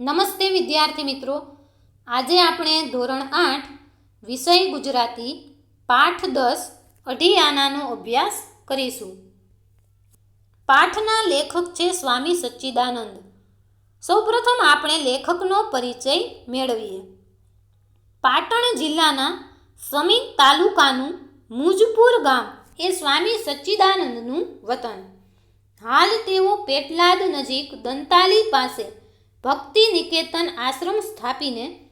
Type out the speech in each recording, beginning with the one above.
નમસ્તે વિદ્યાર્થી મિત્રો. આજે આપણે ધોરણ આઠ, વિષય ગુજરાતી, પાઠ દસ અઢી આનાનો અભ્યાસ કરીશું. પાઠના લેખક છે સ્વામી સચ્ચિદાનંદ. સૌપ્રથમ આપણે લેખકનો પરિચય મેળવીએ. પાટણ જિલ્લાના સમી તાલુકાનું મુજપુર ગામ એ સ્વામી સચ્ચિદાનંદનું વતન. હાલ તેઓ પેટલાદ નજીક દંતાલી પાસે ભક્તિ નિકેતન આશ્રમ સ્થાપીને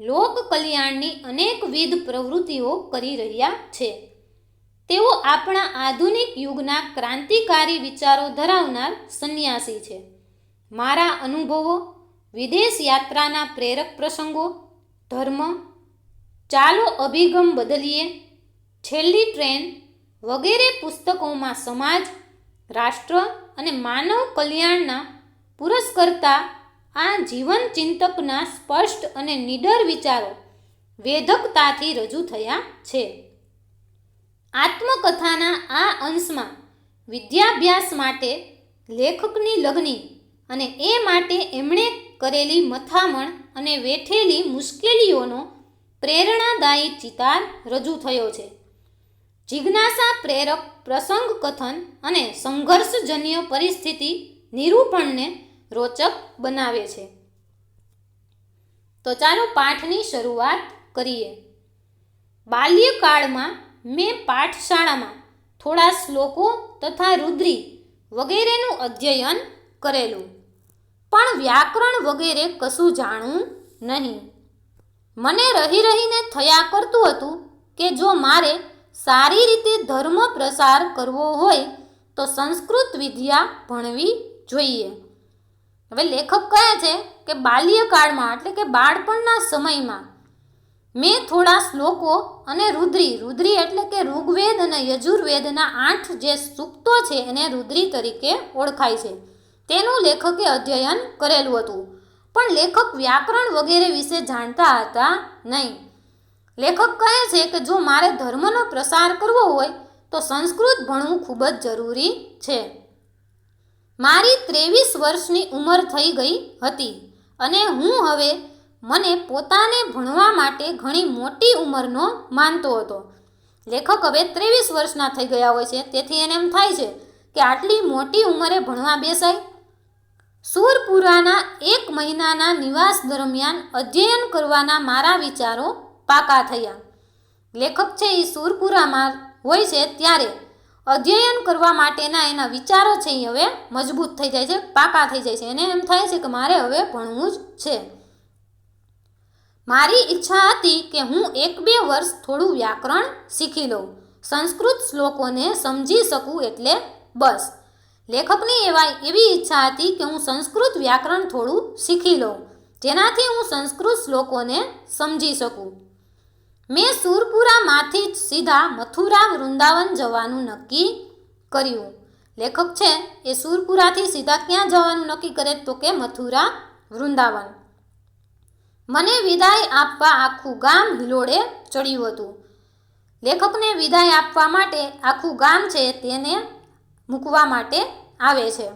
લોક કલ્યાણની અનેકવિધ પ્રવૃત્તિઓ કરી રહ્યા છે. તેઓ આપણા આધુનિક યુગના ક્રાંતિકારી વિચારો ધરાવનાર સંન્યાસી છે. મારા અનુભવો, વિદેશ યાત્રાના પ્રેરક પ્રસંગો, ધર્મ, ચાલો અભિગમ બદલીએ, છેલ્લી ટ્રેન વગેરે પુસ્તકોમાં સમાજ, રાષ્ટ્ર અને માનવ કલ્યાણના પુરસ્કર્તા આ જીવન ચિંતકના સ્પષ્ટ અને નિડર વિચારો વેધકતાથી રજૂ થયા છે. આત્મકથાના આ અંશમાં વિદ્યાભ્યાસ માટે લેખકની લગની અને એ માટે એમણે કરેલી મથામણ અને વેઠેલી મુશ્કેલીઓનો પ્રેરણાદાયી ચિતાર રજૂ થયો છે. જિજ્ઞાસા પ્રેરક પ્રસંગ કથન અને સંઘર્ષજન્ય પરિસ્થિતિ નિરૂપણને રોચક બનાવે છે. તો ચાલો પાઠની શરૂઆત કરીએ. બાલ્યકાળમાં મેં પાઠશાળામાં થોડા શ્લોકો તથા રુદ્રી વગેરેનું અધ્યયન કરેલું. પણ વ્યાકરણ વગેરે કશું જાણવું નહીં. મને રહી રહીને થયા કરતું હતું કે જો મારે સારી રીતે ધર્મ પ્રસાર કરવો હોય તો સંસ્કૃત વિદ્યા ભણવી જોઈએ. હવે લેખક કહે છે કે બાલ્યકાળમાં એટલે કે બાળપણના સમયમાં મેં થોડા શ્લોકો અને રુદ્રી રુદ્રી એટલે કે ઋગ્વેદ અને યજુર્વેદના આઠ જે સૂક્તો છે એને રુદ્રી તરીકે ઓળખાય છે. તેનું લેખકે અધ્યયન કરેલું હતું. પણ લેખક વ્યાકરણ વગેરે વિશે જાણતા હતા નહીં. લેખક કહે છે કે જો મારે ધર્મનો પ્રસાર કરવો હોય તો સંસ્કૃત ભણવું ખૂબ જ જરૂરી છે. મારી ત્રેવીસ વર્ષની ઉંમર થઈ ગઈ હતી અને હું હવે મને પોતાને ભણવા માટે ઘણી મોટી ઉંમરનો માનતો હતો. લેખક હવે ત્રેવીસ વર્ષના થઈ ગયા હોય છે, તેથી એને એમ થાય છે કે આટલી મોટી ઉંમરે ભણવા બેસાય? સુરપુરાના એક મહિનાના નિવાસ દરમિયાન અધ્યયન કરવાના મારા વિચારો પાકા થયા. લેખક છે એ સુરપુરામાં હોય છે ત્યારે અધ્યયન કરવા માટેના એના વિચારો છે એ હવે મજબૂત થઈ જાય છે, પાકા થઈ જાય છે. એને એમ થાય છે કે મારે હવે ભણવું જ છે. મારી ઈચ્છા હતી કે હું એક બે વર્ષ થોડું વ્યાકરણ શીખી લઉં. સંસ્કૃત શ્લોકોને સમજી શકું એટલે બસ. લેખકની એવા એવી ઈચ્છા હતી કે હું સંસ્કૃત વ્યાકરણ થોડું શીખી લઉં. જેનાથી હું સંસ્કૃત શ્લોકોને સમજી શકું. મેં સુરપુરામાંથી જ સીધા મથુરા વૃંદાવન જવાનું નક્કી કર્યું. લેખક છે, એ સુરપુરાથી સીધા ક્યાં જવાનું નક્કી કરે તો કે મથુરા વૃંદાવન. મને વિદાય આપવા આખું ગામ હિલોડે ચડ્યું હતું. લેખકને વિદાય આપવા માટે આખું ગામ છે તેને મૂકવા માટે આવે છે.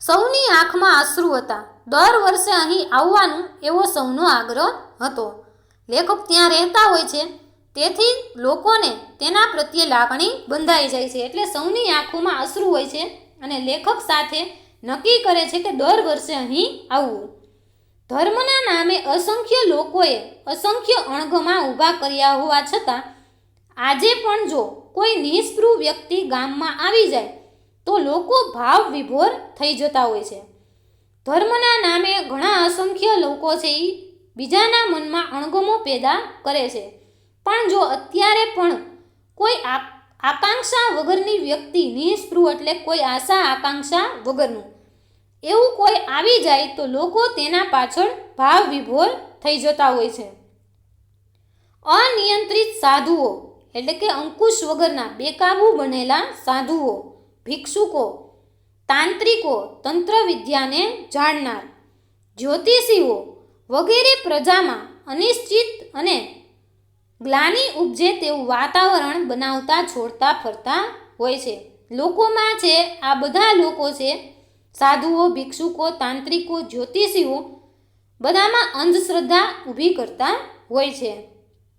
સૌની આંખમાં અશ્રુ હતા. દર વર્ષે અહીં આવવાનું એવો સૌનો આગ્રહ હતો. લેખક ત્યાં રહેતા હોય છે. તેથી લોકોને તેના પ્રત્યે લાગણી બંધાઈ જાય છે. એટલે સૌની આંખોમાં અશ્રુ હોય છે અને લેખક સાથે નક્કી કરે છે કે દર વર્ષે અહીં આવવું ધર્મના નામે અસંખ્ય લોકોએ અસંખ્ય અણગમાં ઊભા કર્યા હોવા છતાં, આજે પણ જો કોઈ નિષ્પૃહ વ્યક્તિ ગામમાં આવી જાય, તો લોકો ભાવ વિભોર થઈ જતા હોય છે. ધર્મના નામે ઘણા અસંખ્ય લોકો છે એ બીજાના મનમાં અણગમો પેદા કરે છે. પણ જો અત્યારે પણ કોઈ આકાંક્ષા વગરની વ્યક્તિ નિષ્પૃહ એટલે કોઈ આશા આકાંક્ષા વગરનું, એવું કોઈ આવી જાય તો લોકો તેના પાછળ ભાવ વિભોર થઈ જતા હોય છે. અનિયંત્રિત સાધુઓ એટલે કે અંકુશ વગરના બેકાબુ બનેલા સાધુઓ, ભિક્ષુકો, તાંત્રિકો તંત્ર વિદ્યાને જાણનાર, જ્યોતિષીઓ વગેરે પ્રજામાં અનિશ્ચિત અને ગ્લાની ઉપજે તેવું વાતાવરણ બનાવતા, છોડતા, ફરતા હોય છે. લોકોમાં છે, આ બધા લોકો છે, સાધુઓ, ભિક્ષુકો, તાંત્રિકો, જ્યોતિષીઓ, બધામાં અંધશ્રદ્ધા ઊભી કરતા હોય છે.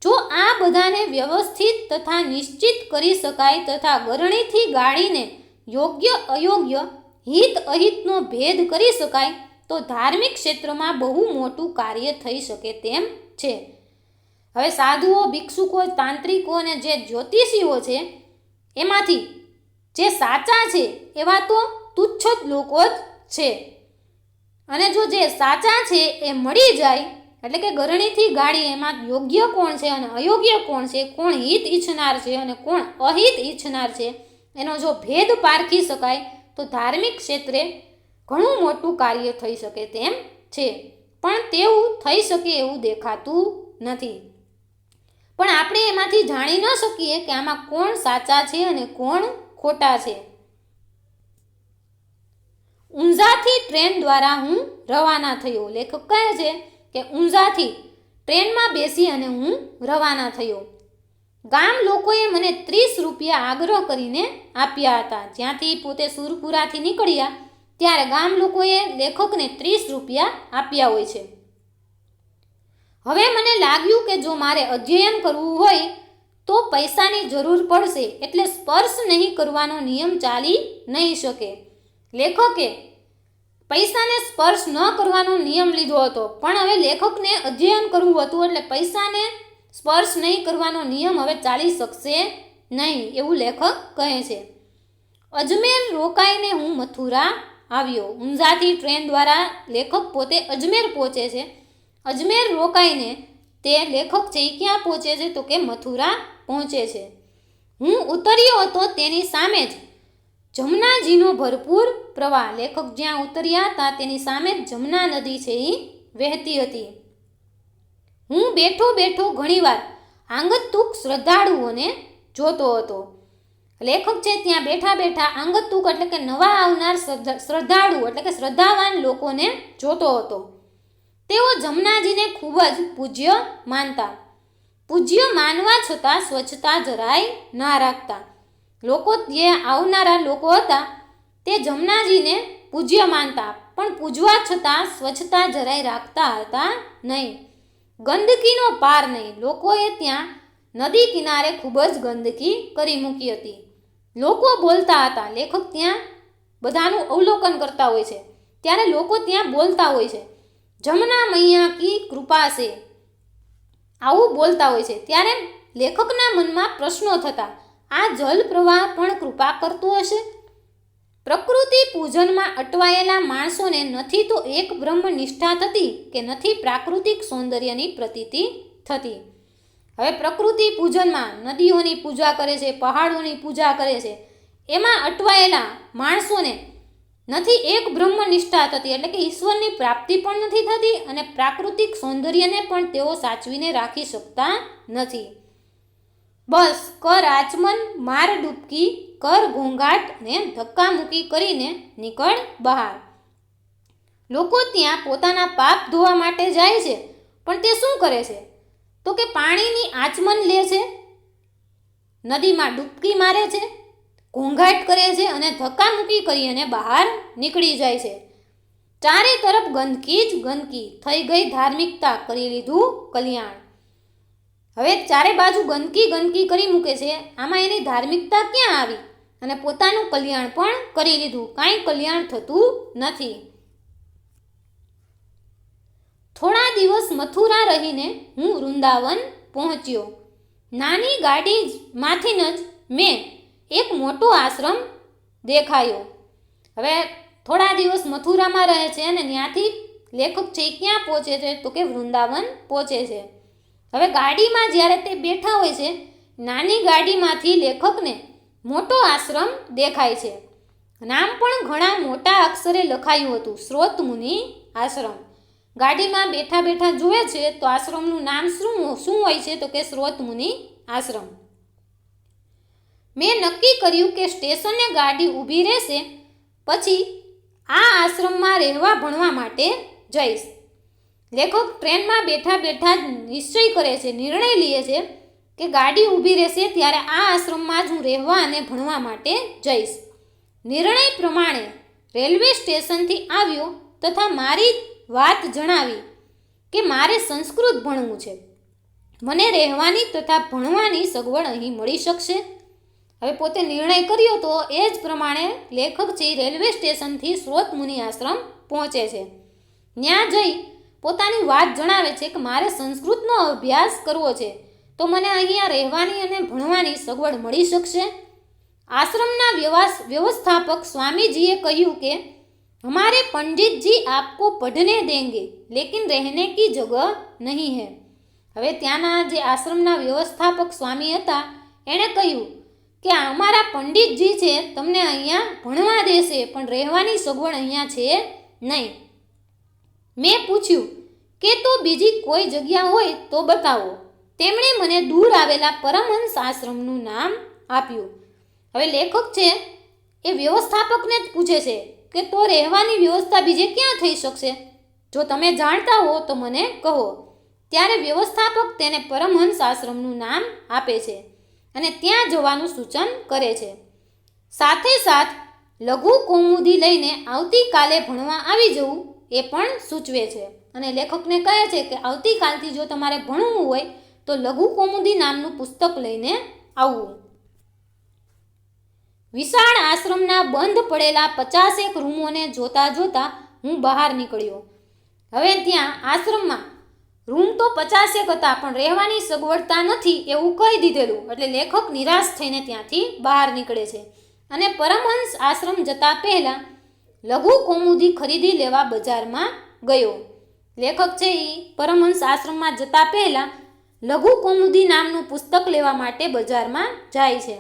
જો આ બધાને વ્યવસ્થિત તથા નિશ્ચિત કરી શકાય તથા ગરણીથી ગાળીને યોગ્ય અયોગ્ય હિત અહિતનો ભેદ કરી શકાય તો ધાર્મિક ક્ષેત્રમાં બહુ મોટું કાર્ય થઈ શકે તેમ છે. હવે સાધુઓ, ભિક્ષુકો, તાંત્રિકો અને જે જ્યોતિષીઓ છે, એમાંથી જે સાચા છે એવા તો તુચ્છ જ લોકો જ છે. અને જો જે સાચા છે એ મળી જાય, એટલે કે ગરણીથી ગાડી એમાં યોગ્ય કોણ છે અને અયોગ્ય કોણ છે, કોણ હિત ઈચ્છનાર છે અને કોણ અહિત ઈચ્છનાર છે, એનો જો ભેદ પારખી શકાય, તો ધાર્મિક ક્ષેત્રે ઘણું મોટું કાર્ય થઈ શકે તેમ છે. પણ તેવું થઈ શકે એવું દેખાતું નથી. પણ આપણે એમાંથી જાણી ન શકીએ કે આમાં કોણ સાચા છે અને કોણ ખોટા છે. ઊંઝાથી ટ્રેન દ્વારા હું રવાના થયો. લેખક કહે છે કે ઊંઝાથી ટ્રેનમાં બેસી અને હું રવાના થયો. ગામ લોકોએ મને ત્રીસ રૂપિયા આગ્રહ કરીને આપ્યા હતા. જ્યાંથી પોતે સુરપુરાથી નીકળ્યા ત્યારે ગામ લોકોએ લેખકને ત્રીસ રૂપિયા આપ્યા હોય છે. હવે મને લાગ્યું કે જો મારે અધ્યયન કરવું હોય તો પૈસાની જરૂર પડશે એટલે સ્પર્શ નહીં કરવાનો નિયમ ચાલી નહીં શકે. લેખકે પૈસાને સ્પર્શ ન કરવાનો નિયમ લીધો હતો, પણ હવે લેખકને અધ્યયન કરવું હતું એટલે પૈસાને સ્પર્શ નહીં કરવાનો નિયમ હવે ચાલી શકશે નહીં એવું લેખક કહે છે. અજમેર રોકાઈને હું મથુરા આવ્યો. ઊંઝાથી ટ્રેન દ્વારા લેખક પોતે અજમેર પહોંચે છે. અજમેર રોકાઈને તે લેખક છે એ ક્યાં પહોંચે છે? તો કે મથુરા પહોંચે છે. હું ઉતર્યો હતો તેની સામે જ. જમનાજીનો ભરપૂર પ્રવાહ. લેખક જ્યાં ઉતર્યા હતા તેની સામે જ જમના નદી છે એ વહેતી હતી. હું બેઠો બેઠો ઘણીવાર આંગતુક શ્રદ્ધાળુઓને જોતો હતો. લેખક છે, ત્યાં બેઠા બેઠા આંગતુક એટલે કે નવા આવનાર શ્રદ્ધાળુ એટલે કે શ્રદ્ધાવાન લોકોને જોતો હતો. તેઓ જમનાજીને ખૂબ જ પૂજ્ય માનતા. પૂજ્ય માનવા છતાં સ્વચ્છતા જરાય ના રાખતા. લોકો જે આવનારા લોકો હતા, તે જમનાજીને પૂજ્ય માનતા, પણ પૂજવા છતાં સ્વચ્છતા જરાય રાખતા હતા નહીં. ગંદકીનો પાર નહીં. લોકોએ ત્યાં નદી કિનારે ખૂબ જ ગંદકી કરી મૂકી હતી. લોકો બોલતા હતા. લેખક ત્યાં બધાનું અવલોકન કરતા હોય છે. ત્યારે લોકો ત્યાં બોલતા હોય છે. જમના મૈયા કી કૃપા છે આવું બોલતા હોય છે. ત્યારે લેખકના મનમાં પ્રશ્નો થતા, આ જલ પ્રવાહ પણ કૃપા કરતું હશે? પ્રકૃતિ પૂજનમાં અટવાયેલા માણસોને નથી તો એક બ્રહ્મ નિષ્ઠા થતી કે નથી પ્રાકૃતિક સૌંદર્યની પ્રતીતિ થતી? હવે પ્રકૃતિ પૂજનમાં નદીઓની પૂજા કરે છે, પહાડોની પૂજા કરે છે. એમાં અટવાયેલા માણસોને નથી એક બ્રહ્મ નિષ્ઠા થતી, એટલે કે ઈશ્વરની પ્રાપ્તિ પણ નથી થતી અને પ્રાકૃતિક સૌંદર્યને પણ તેઓ સાચવીને રાખી શકતા નથી. બસ, કર આચમન, માર ડૂબકી, કર ઘોંઘાટ ને ધક્કા મૂકી કરીને નીકળ બહાર. લોકો ત્યાં પોતાના પાપ ધોવા માટે જાય છે, પણ તે શું કરે છે? તો કે પાણીની આચમન લે છે? નદીમાં ડૂબકી મારે છે, ઘોંઘાટ કરે છે અને ધક્કા મૂકી કરી અને બહાર નીકળી જાય છે. ચારે તરફ ગંદકી જ ગંદકી. થઈ ગઈ ધાર્મિકતા, કરી લીધું કલ્યાણ. હવે ચારે બાજુ ગંદકી ગંદકી કરી મૂકે છે. આમાં એની ધાર્મિકતા ક્યાં આવી? અને પોતાનું કલ્યાણ પણ કરી લીધું. કાંઈ કલ્યાણ થતું નથી. થોડા દિવસ મથુરા રહીને હું વૃંદાવન પહોંચ્યો. નાની ગાડીમાંથી જ મેં એક મોટો આશ્રમ દેખાયો. હવે થોડા દિવસ મથુરામાં રહે છે અને ત્યાંથી લેખક છે ક્યાં પહોંચે છે? તો કે વૃંદાવન પહોંચે છે. હવે ગાડીમાં જ્યારે તે બેઠા હોય છે, નાની ગાડીમાંથી લેખકને મોટો આશ્રમ દેખાય છે. નામ પણ ઘણા મોટા અક્ષરે લખાયું હતું. સ્રોત મુનિ આશ્રમ. ગાડીમાં બેઠા બેઠા જુએ છે તો આશ્રમનું નામ શું શું હોય છે તો કે સ્રોત મુનિ આશ્રમ. મેં નક્કી કર્યું કે સ્ટેશને ગાડી ઊભી રહેશે, પછી આ આશ્રમમાં રહેવા ભણવા માટે જઈશ. લેખક ટ્રેનમાં બેઠા બેઠા જ નિશ્ચય કરે છે, નિર્ણય લે છે કે ગાડી ઊભી રહેશે ત્યારે આ આશ્રમમાં જ હું રહેવા અને ભણવા માટે જઈશ. નિર્ણય પ્રમાણે રેલવે સ્ટેશનથી આવ્યો તથા મારી વાત જણાવી કે મારે સંસ્કૃત ભણવું છે. મને રહેવાની તથા ભણવાની સગવડ અહીં મળી શકશે? હવે પોતે નિર્ણય કર્યો તો એ જ પ્રમાણે લેખક છે રેલવે સ્ટેશનથી સ્રોત મુનિ આશ્રમ પહોંચે છે. ત્યાં જઈ પોતાની વાત જણાવે છે કે મારે સંસ્કૃતનો અભ્યાસ કરવો છે. તો મને અહીંયા રહેવાની અને ભણવાની સગવડ મળી શકશે? આશ્રમના વ્યવાસ વ્યવસ્થાપક સ્વામીજીએ કહ્યું કે हमारे पंडित जी आपको पढ़ने देंगे लेकिन रहने की जगह नहीं है હવે ત્યાંના જે આશ્રમના વ્યવસ્થાપક સ્વામી હતા એણે કહ્યું કે અમારા પંડિતજી છે તમને અહીંયા ભણવા દેશે પણ રહેવાની સગવડ અહીંયા છે નહીં મેં પૂછ્યું કે તો બીજી કોઈ જગ્યા હોય તો બતાવો તેમણે મને દૂર આવેલા પરમહંસ આશ્રમનું નામ આપ્યું હવે લેખક છે એ વ્યવસ્થાપકને જ પૂછે છે કે તો રહેવાની વ્યવસ્થા બીજે ક્યાં થઈ શકશે? જો તમે જાણતા હો તો મને કહો. ત્યારે વ્યવસ્થાપક તેને પરમહંસ આશ્રમનું નામ આપે છે અને ત્યાં જવાનું સૂચન કરે છે. સાથે સાથ, લઘુ કૌમુદી લઈને આવતીકાલે ભણવા આવી જવું એ પણ સૂચવે છે. અને લેખકને કહે છે કે આવતીકાલથી જો તમારે ભણવું હોય તો લઘુ કૌમુદી નામનું પુસ્તક લઈને આવવું વિશાળ આશ્રમના બંધ પડેલા પચાસેક રૂમોને જોતા જોતા હું બહાર નીકળ્યો. હવે ત્યાં આશ્રમમાં રૂમ તો પચાસેક હતા, પણ રહેવાની સગવડતા નથી એવું કહી દીધેલું. એટલે લેખક નિરાશ થઈને ત્યાંથી બહાર નીકળે છે અને પરમહંસ આશ્રમ જતા પહેલાં લઘુ કોમુદી ખરીદી લેવા બજારમાં ગયો. લેખક છે એ પરમહંસ આશ્રમમાં જતા પહેલાં લઘુ કોમુદી નામનું પુસ્તક લેવા માટે બજારમાં જાય છે.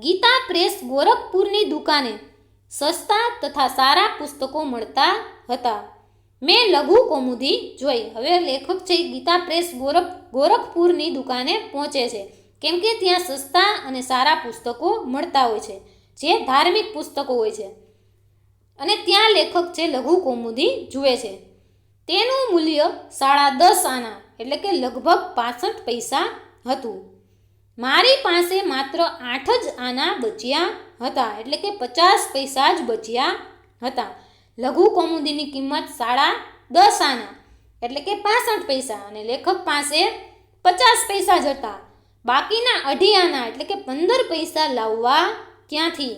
ગીતા પ્રેસ ગોરખપુરની દુકાને સસ્તા તથા સારા પુસ્તકો મળતા હતા. મેં લઘુ કૌમુદી જોઈ. હવે લેખક છે ગીતા પ્રેસ ગોરખ, ગોરખપુરની દુકાને પહોંચે છે. કેમ કે ત્યાં સસ્તા અને સારા પુસ્તકો મળતા હોય છે, જે ધાર્મિક પુસ્તકો હોય છે. અને ત્યાં લેખક છે લઘુ કૌમુદી જુએ છે. તેનું મૂલ્ય સાડા દસ આના, એટલે કે લગભગ પાસઠ પૈસા હતું. મારી પાસે માત્ર આઠ જ આના બચ્યા હતા, એટલે કે પચાસ પૈસા જ બચ્યા હતા. લઘુ કૌમુદીની કિંમત સાડા દસ આના, એટલે કે પાસઠ પૈસા, અને લેખક પાસે પચાસ પૈસા જ હતા. બાકીના અઢી આના, એટલે કે પંદર પૈસા લાવવા ક્યાંથી?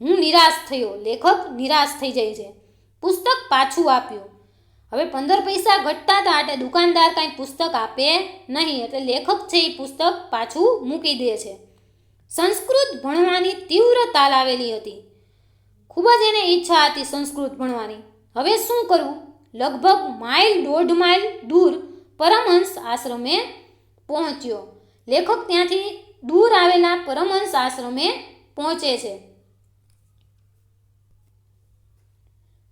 હું નિરાશ થયો. લેખક નિરાશ થઈ જાય છે. પુસ્તક પાછું આપ્યું. હવે પંદર પૈસા ઘટતા હતા એટલે દુકાનદાર કાંઈ પુસ્તક આપે નહીં. એટલે લેખક છે એ પુસ્તક પાછું મૂકી દે છે. સંસ્કૃત ભણવાની તીવ્ર તાલ આવેલી હતી. ખૂબ જ એને ઈચ્છા હતી સંસ્કૃત ભણવાની. હવે શું કરવું? લગભગ માઇલ દોઢ માઇલ દૂર પરમહંસ આશ્રમે પહોંચ્યો. લેખક ત્યાંથી દૂર આવેલા પરમહંસ આશ્રમે પહોંચે છે.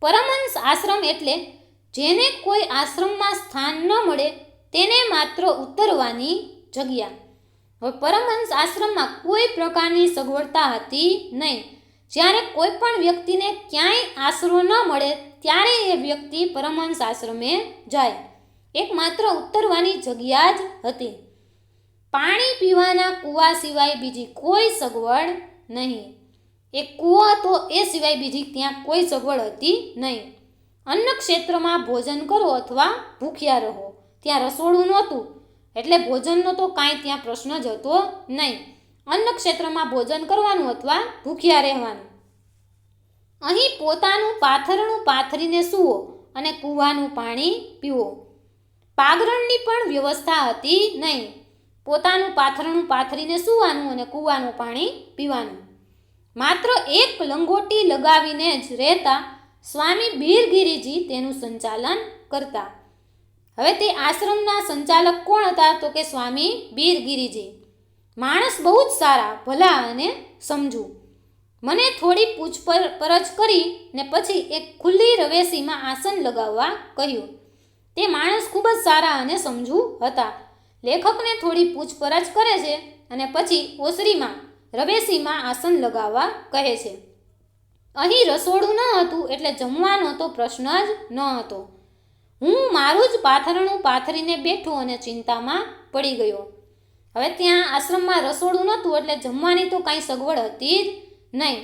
પરમહંસ આશ્રમ એટલે જેને કોઈ આશ્રમમાં સ્થાન ન મળે, તેને માત્ર ઉતરવાની જગ્યા. હવે પરમહંસ આશ્રમમાં કોઈ પ્રકારની સગવડતા હતી નહીં. જ્યારે કોઈ પણ વ્યક્તિને ક્યાંય આશરો ન મળે, ત્યારે એ વ્યક્તિ પરમહંસ આશ્રમે જાય. એક માત્ર ઉતરવાની જગ્યા જ હતી. પાણી પીવાના કૂવા સિવાય બીજી કોઈ સગવડ નહીં. એ કૂવો તો એ સિવાય બીજી ત્યાં કોઈ સગવડ હતી નહીં. અન્ન ક્ષેત્રમાં ભોજન કરો અથવા ભૂખ્યા રહો. ત્યાં રસોડું નહોતું, એટલે ભોજનનો તો કાંઈ ત્યાં પ્રશ્ન જ હતો નહીં. અન્ન ક્ષેત્રમાં ભોજન કરવાનું અથવા ભૂખ્યા રહેવાનું. અહીં પોતાનું પાથરણું પાથરીને સૂવો અને કૂવાનું પાણી પીવો. પાગરણની પણ વ્યવસ્થા હતી નહીં. પોતાનું પાથરણું પાથરીને સૂવાનું અને કૂવાનું પાણી પીવાનું. માત્ર એક લંગોટી લગાવીને જ રહેતા સ્વામી બીરગીરીજી તેનું સંચાલન કરતા. હવે તે આશ્રમના સંચાલક કોણ હતા તો કે સ્વામી બીરગીરીજી? માણસ બહુ જ સારા, ભલા અને સમજુ. મને થોડી પૂછપરછ કરી ને પછી એક ખુલ્લી રવેશીમાં આસન લગાવવા કહ્યું. તે માણસ ખૂબ જ સારા અને સમજુ હતા. લેખકને થોડી પૂછપરછ કરે છે અને પછી ઓસરીમાં, રવેશીમાં આસન લગાવવા કહે છે. અહીં રસોડું ન હતું એટલે જમવાનો તો પ્રશ્ન જ ન હતો. હું મારું જ પાથરણું પાથરીને બેઠો અને ચિંતામાં પડી ગયો. હવે ત્યાં આશ્રમમાં રસોડું નહોતું એટલે જમવાની તો કાંઈ સગવડ હતી જ નહીં.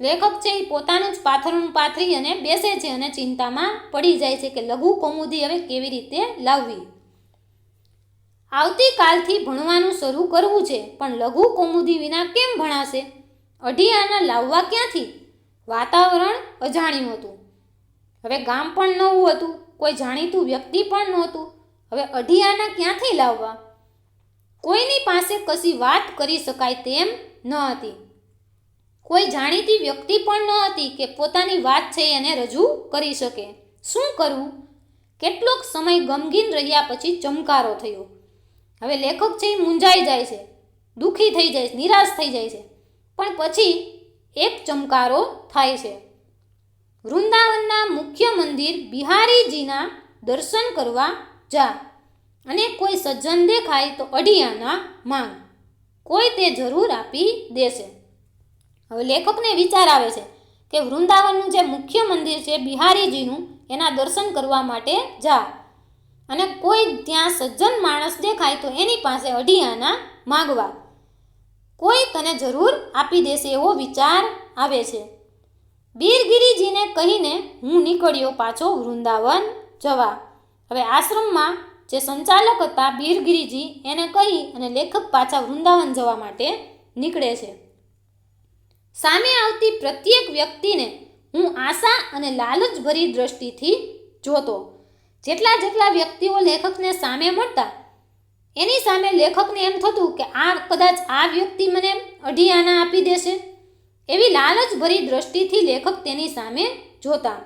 લેખક છે એ પોતાનું જ પાથરણું પાથરી અને બેસે છે અને ચિંતામાં પડી જાય છે કે લઘુ કૌમુદી હવે કેવી રીતે લાવવી. આવતીકાલથી ભણવાનું શરૂ કરવું છે, પણ લઘુ કૌમુદી વિના કેમ ભણાશે? અઢી આના લાવવા ક્યાંથી? વાતાવરણ અજાણ્યું હતું. હવે ગામ પણ નવું હતું, કોઈ જાણીતું વ્યક્તિ પણ નહોતું. હવે અઢી આના ક્યાંથી લાવવા? કોઈની પાસે કશી વાત કરી શકાય તેમ ન હતી. કોઈ જાણીતી વ્યક્તિ પણ ન હતી કે પોતાની વાત છે એને રજૂ કરી શકે. શું કરવું કેટલોક સમય ગમગીન રહ્યા પછી ચમકારો થયો. હવે લેખક છે એ મૂંઝાઈ જાય છે, દુઃખી થઈ જાય છે, નિરાશ થઈ જાય છે. પણ પછી એક ચમકારો થાય છે. વૃંદાવનના મુખ્ય મંદિર બિહારીજીના દર્શન કરવા જા. અને કોઈ સજ્જન દેખાય તો અઢિયાના માંગ. કોઈ તે જરૂર આપી દેશે. હવે લેખકને વિચાર આવે છે કે વૃંદાવનનું જે મુખ્ય મંદિર છે બિહારીજીનું, એના દર્શન કરવા માટે જા. અને કોઈ ત્યાં સજ્જન માણસ દેખાય તો એની પાસે અઢિયાના માગવા. કોઈ તને જરૂર આપી દેશે એવો વિચાર આવે છે. બીરગીરીજીને કહીને હું નીકળ્યો પાછો વૃંદાવન જવા. હવે આશ્રમમાં જે સંચાલક હતા બીરગીરીજી એને કહી અને લેખક પાછા વૃંદાવન જવા માટે નીકળે છે. સામે આવતી પ્રત્યેક વ્યક્તિને હું આશા અને લાલચભરી દ્રષ્ટિથી જોતો. જેટલા જેટલા વ્યક્તિઓ લેખકને સામે મળતા એની સામે લેખકને એમ થતું કે આ કદાચ આ વ્યક્તિ મને અઢી આના આપી દેશે. એવી લાલચભરી દ્રષ્ટિથી લેખક તેની સામે જોતા.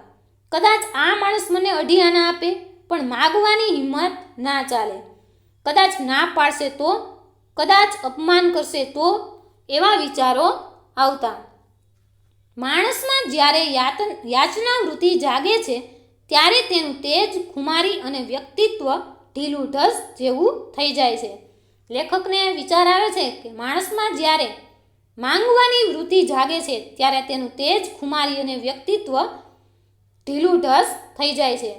કદાચ આ માણસ મને અઢી આના આપે, પણ માગવાની હિંમત ના ચાલે. કદાચ ના પાડશે તો, કદાચ અપમાન કરશે તો, એવા વિચારો આવતા. માણસમાં જ્યારે યાતન યાચના વૃત્તિ જાગે છે, ત્યારે તેનું તેજ, ખુમારી અને વ્યક્તિત્વ ઢીલું ઢસ જેવું થઈ જાય છે. લેખકને વિચાર આવે છે કે માણસમાં જ્યારે માંગવાની વૃત્તિ જાગે છે, ત્યારે તેનું તેજ ખુમારી અને વ્યક્તિત્વ ઢીલું ઢસ થઈ જાય છે.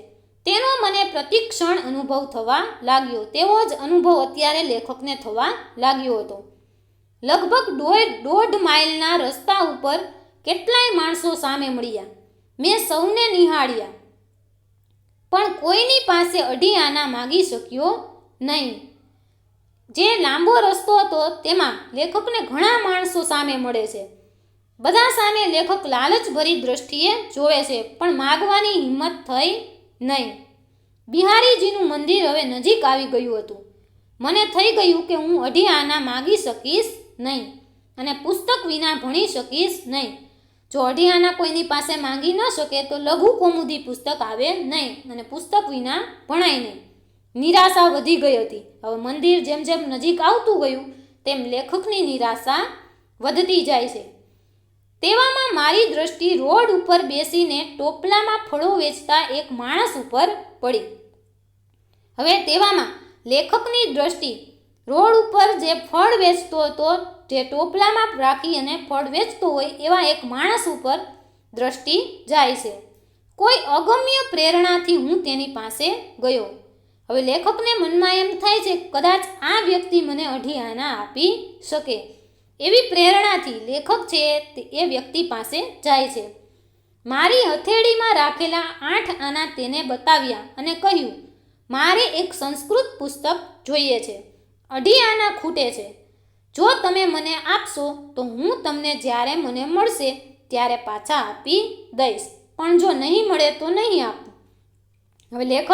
તેનો મને પ્રતિક્ષણ અનુભવ થવા લાગ્યો. તેવો જ અનુભવ અત્યારે લેખકને થવા લાગ્યો હતો. લગભગ દોઢ દોઢ માઇલના રસ્તા ઉપર કેટલાય માણસો સામે મળ્યા. મેં સૌને નિહાળ્યા. પણ કોઈની પાસે અઢી આના માગી શક્યો નહીં. જે લાંબો રસ્તો હતો તેમાં લેખકને ઘણા માણસો સામે મળે છે. બધા સામે લેખક લાલચભરી દ્રષ્ટિએ જોવે છે, પણ માગવાની હિંમત થઈ નહીં. બિહારીજીનું મંદિર હવે નજીક આવી ગયું હતું. મને થઈ ગયું કે હું અઢી આના માગી શકીશ નહીં અને પુસ્તક વિના ભણી શકીશ નહીં. જો અઢિયાના કોઈની પાસે માંગી ન શકે તો લઘુ કૌમુદી પુસ્તક આવે નહીં અને પુસ્તક વિના ભણાય નહીં. નિરાશા વધી ગઈ હતી. હવે મંદિર જેમ જેમ નજીક આવતું ગયું, તેમ લેખકની નિરાશા વધતી જાય છે. તેવામાં મારી દ્રષ્ટિ રોડ ઉપર બેસીને ટોપલામાં ફળો વેચતા એક માણસ ઉપર પડી. હવે તેવામાં લેખકની દ્રષ્ટિ રોડ ઉપર જે ફળ વેચતો હતો જે ટોપલામાં રાખી અને ફળ વેચતો હોય એવા એક માણસ ઉપર દ્રષ્ટિ જાય છે. કોઈ અગમ્ય પ્રેરણાથી હું તેની પાસે ગયો. હવે લેખકને મનમાં એમ થાય છે, કદાચ આ વ્યક્તિ મને અઢી આના આપી શકે. એવી પ્રેરણાથી લેખક છે તે એ વ્યક્તિ પાસે જાય છે. મારી હથેળીમાં રાખેલા આઠ આના તેને બતાવ્યા અને કહ્યું, મારે એક સંસ્કૃત પુસ્તક જોઈએ છે. અઢી આના ખૂટે છે. જો તમે મને આપશો, તો હું તમને જ્યારે મને મળશે, ત્યારે પાછા આપી દઈશ. પણ જો નહીં મળે, તો નહીં આપું. હવે લેખક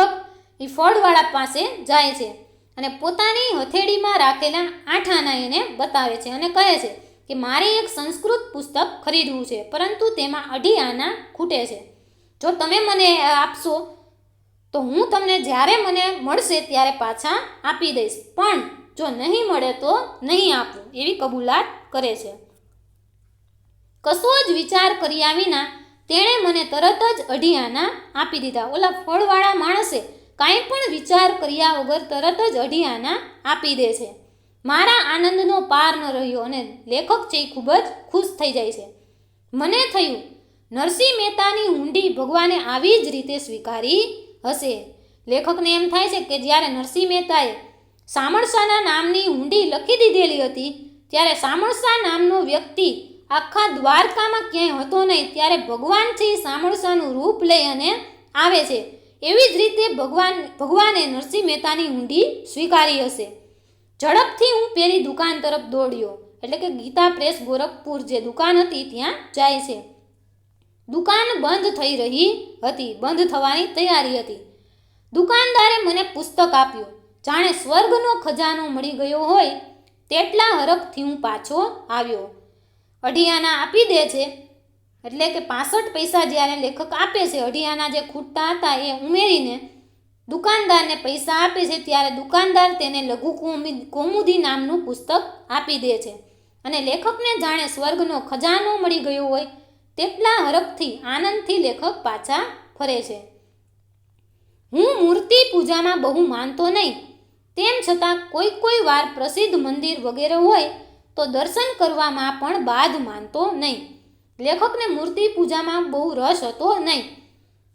એ ફળવાળા પાસે જાય છે અને પોતાની હથેળીમાં રાખેલા આઠ આના એને બતાવે છે અને કહે છે કે, મારે એક સંસ્કૃત પુસ્તક ખરીદવું છે, પરંતુ તેમાં અઢી આના ખૂટે છે. જો તમે મને આપશો, તો હું તમને જ્યારે મને મળશે, ત્યારે પાછા આપી દઈશ. પણ જો નહીં મળે તો નહીં આપવું એવી કબૂલાત કરે છે. કશો જ વિચાર કર્યા વિના તેણે મને તરત જ અઢી આના આપી દીધા. ઓલા ફળવાળા માણસે કાંઈ પણ વિચાર કર્યા વગર તરત જ અઢી આના આપી દે છે. મારા આનંદનો પાર ન રહ્યો અને લેખક છે ખૂબ જ ખુશ થઈ જાય છે. મને થયું, નરસિંહ મહેતાની ઊંડી ભગવાને આવી જ રીતે સ્વીકારી હશે. લેખકને એમ થાય છે કે જ્યારે નરસિંહ મહેતાએ સામળસાના નામની ઊંડી લખી દીધેલી હતી. ત્યારે સામળસા નામનો વ્યક્તિ આખા દ્વારકામાં ક્યાંય હતો નહીં, ત્યારે ભગવાનથી સામળસાનું રૂપ લઈ અને આવે છે. એવી જ રીતે ભગવાન, ભગવાને નરસિંહ મહેતાની ઊંડી સ્વીકારી હશે. ઝડપથી હું પેલી દુકાન તરફ દોડ્યો. એટલે કે ગીતા પ્રેસ ગોરખપુર જે દુકાન હતી, ત્યાં જાય છે. દુકાન બંધ થઈ રહી હતી. બંધ થવાની તૈયારી હતી. દુકાનદારે મને પુસ્તક આપ્યું. જાણે સ્વર્ગનો ખજાનો મળી ગયો હોય તેટલા હરખથી હું પાછો આવ્યો. અઢિયાના આપી દે છે. એટલે કે પાસઠ પૈસા જ્યારે લેખક આપે છે, અઢિયાના જે ખૂટતા હતા એ ઉમેરીને દુકાનદારને પૈસા આપે છે, ત્યારે દુકાનદાર તેને લઘુ કૌમુદી નામનું પુસ્તક આપી દે છે. અને લેખકને જાણે સ્વર્ગનો ખજાનો મળી ગયો હોય તેટલા હરખથી આનંદથી લેખક પાછા ફરે છે. હું મૂર્તિ પૂજામાં બહુ માનતો નહીં. તેમ છતાં કોઈ કોઈ વાર પ્રસિદ્ધ મંદિર વગેરે હોય તો દર્શન કરવામાં પણ બાદ માનતો નહીં. લેખકને મૂર્તિ પૂજામાં બહુ રસ હતો નહીં.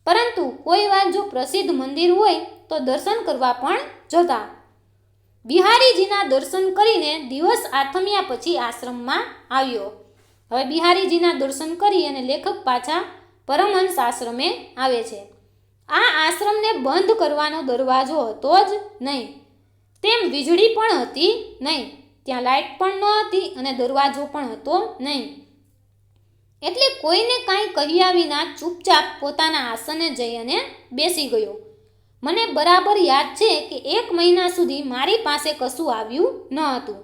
પરંતુ કોઈ વાર જો પ્રસિદ્ધ મંદિર હોય તો દર્શન કરવા પણ જતા. બિહારીજીના દર્શન કરીને દિવસ આથમ્યા પછી આશ્રમમાં આવ્યો. હવે બિહારીજીના દર્શન કરી અને લેખક પાછા પરમહંસ આશ્રમે આવે છે. આ આશ્રમને બંધ કરવાનો દરવાજો હતો જ નહીં. તેમ વીજળી પણ હતી નહીં. ત્યાં લાઇટ પણ ન હતી અને દરવાજો પણ હતો નહીં. એટલે કોઈને કાંઈ કહ્યા વિના ચૂપચાપ પોતાના આસને જઈ અને બેસી ગયો. મને બરાબર યાદ છે કે એક મહિના સુધી મારી પાસે કશું આવ્યું ન હતું.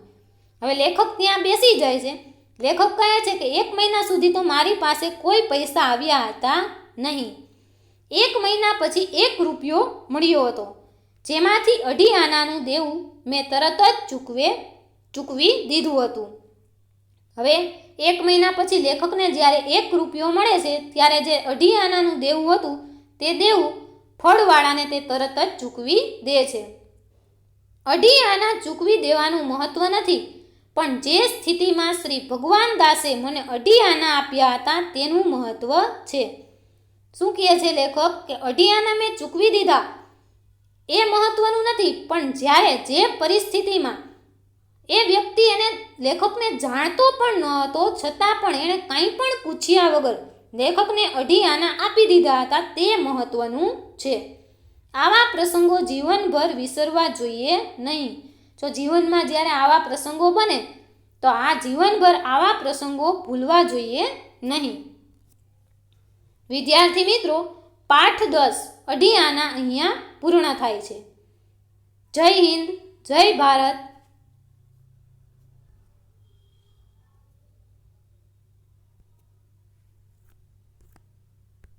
હવે લેખક ત્યાં બેસી જાય છે. લેખક કહે છે કે એક મહિના સુધી તો મારી પાસે કોઈ પૈસા આવ્યા હતા નહીં. એક મહિના પછી એક રૂપિયો મળ્યો હતો. જેમાંથી અઢી આનાનું દેવું મેં તરત જ ચૂકવે, ચૂકવી દીધું હતું. હવે એક મહિના પછી લેખકને જ્યારે એક રૂપિયો મળે છે, ત્યારે જે અઢી આનાનું દેવું હતું, તે દેવું ફળવાળાને તે તરત જ ચૂકવી દે છે. અઢી આના ચૂકવી દેવાનું મહત્વ નથી, પણ જે સ્થિતિમાં શ્રી ભગવાન દાસે મને અઢી આના આપ્યા હતા, તેનું મહત્વ છે. શું કહે છે લેખક કે અઢી આના મેં ચૂકવી દીધા? એ મહત્વનું નથી, પણ જ્યારે જે પરિસ્થિતિમાં એ વ્યક્તિ એને લેખકને જાણતો પણ ન હતો, છતાં પણ એણે કંઈ પણ પૂછ્યા વગર લેખકને અઢી આના આપી દીધા હતા, તે મહત્વનું છે. આવા પ્રસંગો જીવનભર વિસરવા જોઈએ નહીં. જો જીવનમાં જ્યારે આવા પ્રસંગો બને, તો આ જીવનભર આવા પ્રસંગો ભૂલવા જોઈએ નહીં. વિદ્યાર્થી મિત્રો પાઠ દસ અઢી આના અહીંયા પૂર્ણ થાય છે. જય હિન્દ જય ભારત.